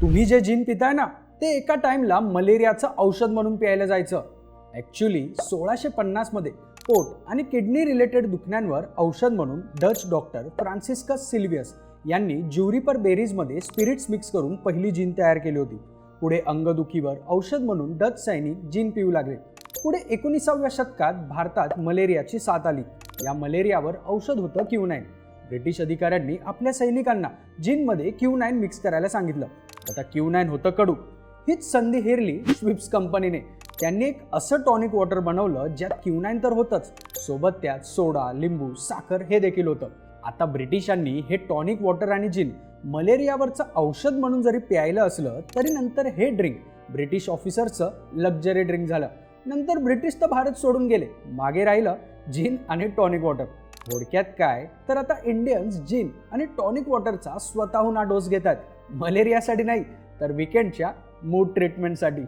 तुम्ही जे जिन पिताय ना ते एका टाइमला मलेरियाचं औषध म्हणून प्यायला जायचं. ॲक्च्युली सोळाशे पन्नासमध्ये पोट आणि किडनी रिलेटेड दुखण्यांवर औषध म्हणून डच डॉक्टर फ्रान्सिस्कस सिल्वियस यांनी ज्युरीपर बेरीजमध्ये स्पिरिट्स मिक्स करून पहिली जीन तयार केली होती. पुढे अंगदुखीवर औषध म्हणून डच सैनिक जीन पिऊ लागले. पुढे एकोणीसाव्या शतकात भारतात मलेरियाची साथ आली. या मलेरियावर औषध होतं क्यू नाईन ब्रिटिश अधिकाऱ्यांनी आपल्या सैनिकांना जिनमध्ये क्यू नाईन मिक्स करायला सांगितलं. आता क्यू नाईन होतं कडू. हीच संधी हेरली स्विप्स कंपनीने. त्यांनी एक असं टॉनिक वॉटर बनवलं ज्यात क्यू नाईन तर होतंच. सोबत त्यात सोडा लिंबू साखर हे देखील होतं. आता ब्रिटिशांनी हे टॉनिक वॉटर आणि जिन मलेरियावरचं औषध म्हणून जरी प्यायलं असलं तरी नंतर हे ड्रिंक ब्रिटिश ऑफिसरचं लक्झरी ड्रिंक झालं. नंतर ब्रिटिश तर भारत सोडून गेले. मागे राहिलं जिन आणि टॉनिक वॉटर. थोडक्यात काय? तर आता इंडियन्स जिन आणि टॉनिक वॉटरचा स्वतःहून हा डोस घेतात. मलेरियासाठी नाही तर विकेंडच्या मूड ट्रीटमेंटसाठी